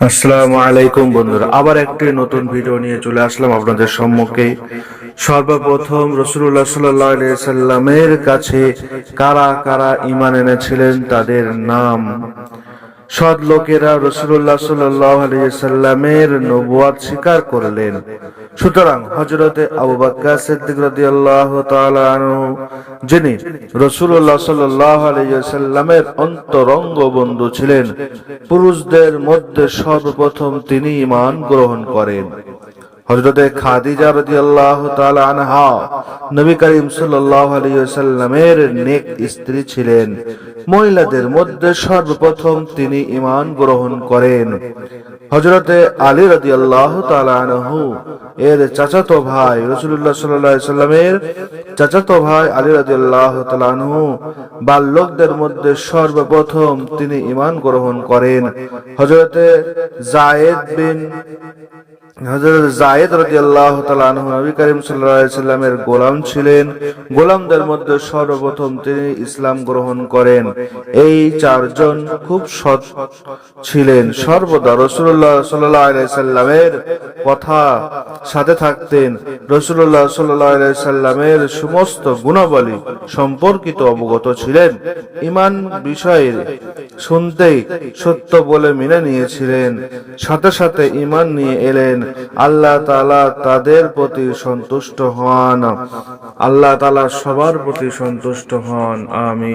আসসালামু আলাইকুম বন্ধুরা, আবার একটি নতুন ভিডিও নিয়ে চলে আসলাম আপনাদের সম্মুখে। সর্বপ্রথম রসুল্লাহ সাল্লাহ সাল্লামের কাছে কারা কারা ইমান এনেছিলেন তাদের নাম। সৎ লোকেরা রসুল্লাহ সাল্লামের নবুয়াদ স্বীকার করলেন। সুতরাং হজরতে আবু বাক্কা সিদ্দিক যিনি রসুল্লাহ সাল্লাহ অন্তরঙ্গ বন্ধু ছিলেন, পুরুষদের মধ্যে সর্বপ্রথম তিনি ইমান গ্রহণ করেন। হজরতে খাদিজা রাদিয়াল্লাহু তাআলা আনহা, নবী করিম সাল্লাল্লাহু নেক স্ত্রী ছিলেন। মহিলাদের মধ্যে সর্বপ্রথম তিনি ইমান গ্রহণ করেন। হযরতে আলী তাআলা আনহু, এর চাচাতো ভাই আলাইহি সাল্লামের চাচাতো ভাই আলী রাদিয়াল্লাহু আল্লাহ আনহু, বাল্যকদের মধ্যে সর্বপ্রথম তিনি ইমান গ্রহণ করেন। হযরতে জায়েদ বিন হযরত জায়েদ রাদিয়াল্লাহু তাআলা আনহু নবী করিম গোলাম ছিলেন। গোলামদের মধ্যে সর্বপ্রথম তিনি ইসলাম গ্রহণ করেন। এই চারজন খুব সৎ ছিলেন। সর্বদা রাসূলুল্লাহ সাল্লাল্লাহু কথা সাথে থাকতেন আলাইহি সাল্লামের সমস্ত গুণাবলী সম্পর্কিত অবগত ছিলেন, ঈমান বিষয়ে শুনতেই সত্য বলে মেনে নিয়েছিলেন। সাথে সাথে ঈমান নিয়ে এলেন, আল্লাহ তালা তাদের প্রতি সন্তুষ্ট হন। আল্লাহ তালা সবার প্রতি সন্তুষ্ট হন আমি